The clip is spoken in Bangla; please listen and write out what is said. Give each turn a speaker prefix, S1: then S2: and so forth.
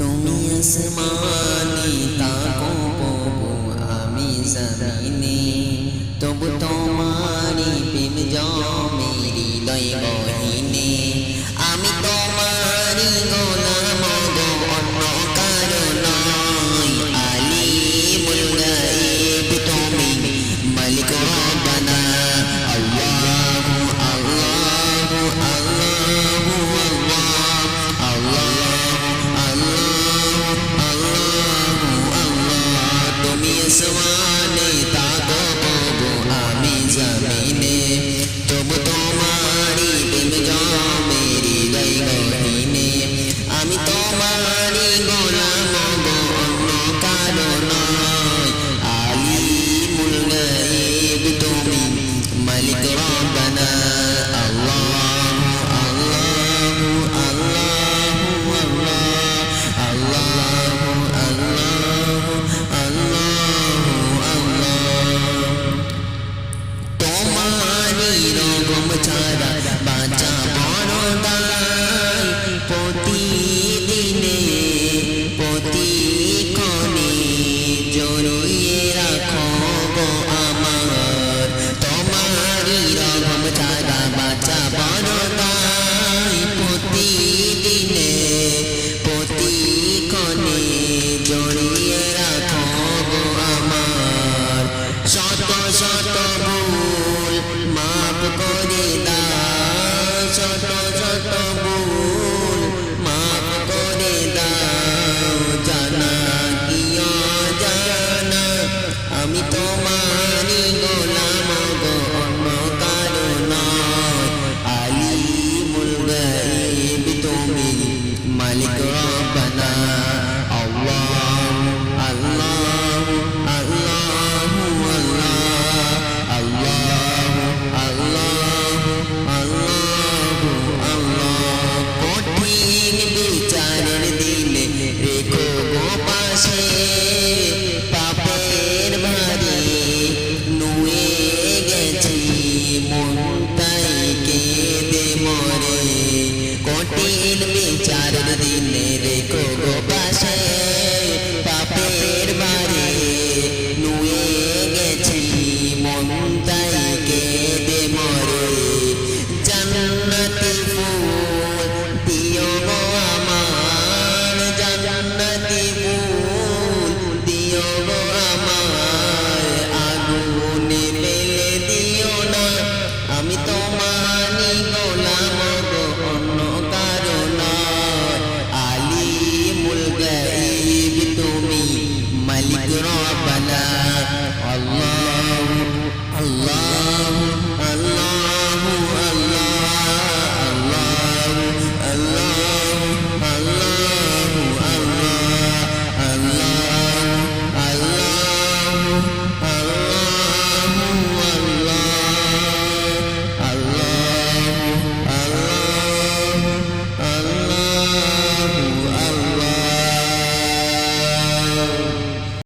S1: তুমি আসমানি তাকো পাবো আমি জমিনে। তবু তোমারি প্রেম জমেরি দয় তুমি আসমানে তাকো পাবো আমি জমিনে তবু তোমারি প্রেম জমেরি দই গহিনে আমি তোমারি গোলাম গো, অন্য কারণ বাঁচারা বাঁচাবো কোটিল বিচার দিনে রেখো গো পাশে